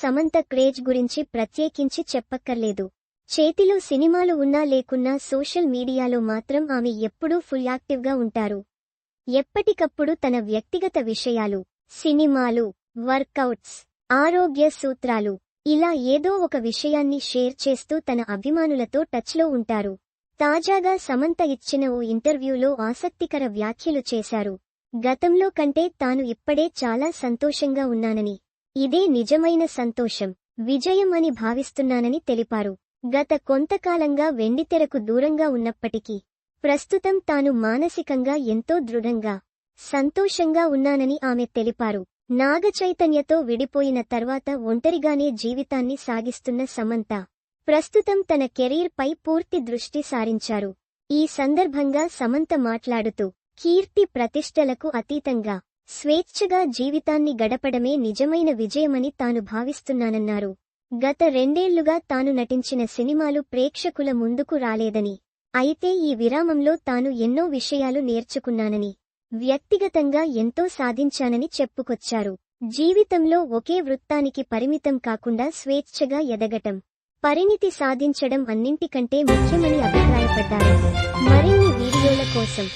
Samantha craze గురించి ప్రత్యేకించి చెప్పక్కర్లేదు. చేతిలో సినిమాలు ఉన్నా లేకున్నా సోషల్ మీడియాలో మాత్రం ఆమె ఎప్పుడూ ఫుల్ యాక్టివ్గా ఉంటారు. ఎప్పటికప్పుడు తన వ్యక్తిగత విషయాలు సినిమాలు వర్కౌట్స్ ఆరోగ్య సూత్రాలు ఇలా ఏదో ఒక విషయాన్ని షేర్ చేస్తూ తన అభిమానులతో టచ్లో ఉంటారు. తాజాగా సమంత ఇచ్చిన ఓ ఇంటర్వ్యూలో ఆసక్తికర వ్యాఖ్యలు చేశారు. గతంలో కంటే తాను ఇప్పుడే చాలా సంతోషంగా ఉన్నానని. ఇదే నిజమైన సంతోషం. విజయం అని భావిస్తున్నానని తెలిపారు. గత కొంతకాలంగా వెండితెరకు దూరంగా ఉన్నప్పటికీ ప్రస్తుతం తాను మానసికంగా ఎంతో దృఢంగా సంతోషంగా ఉన్నానని ఆమె తెలిపారు. నాగచైతన్యతో విడిపోయిన తర్వాత ఒంటరిగానే జీవితాన్ని సాగిస్తున్న సమంత ప్రస్తుతం తన కెరీర్ పై పూర్తి దృష్టి సారించారు. ఈ సందర్భంగా సమంత మాట్లాడుతూ కీర్తి ప్రతిష్టలకు అతీతంగా స్వేచ్ఛగా జీవితాన్ని గడపడమే నిజమైన విజయమని తాను భావిస్తున్నానన్నారు. గత రెండేళ్ళుగా తాను నటించిన సినిమాలు ప్రేక్షకుల ముందుకు రాలేదని అయితే ఈ విరామంలో తాను ఎన్నో విషయాలు నేర్చుకున్నానని వ్యక్తిగతంగా ఎంతో సాధించానని చెప్పుకొచ్చారు. జీవితంలో ఒకే వృత్తానికి పరిమితం కాకుండా స్వేచ్ఛగా ఎదగటం పరిణితి సాధించడం అన్నింటికంటే ముఖ్యమని అభిప్రాయపడ్డారు. మరిన్ని వీడియోల కోసం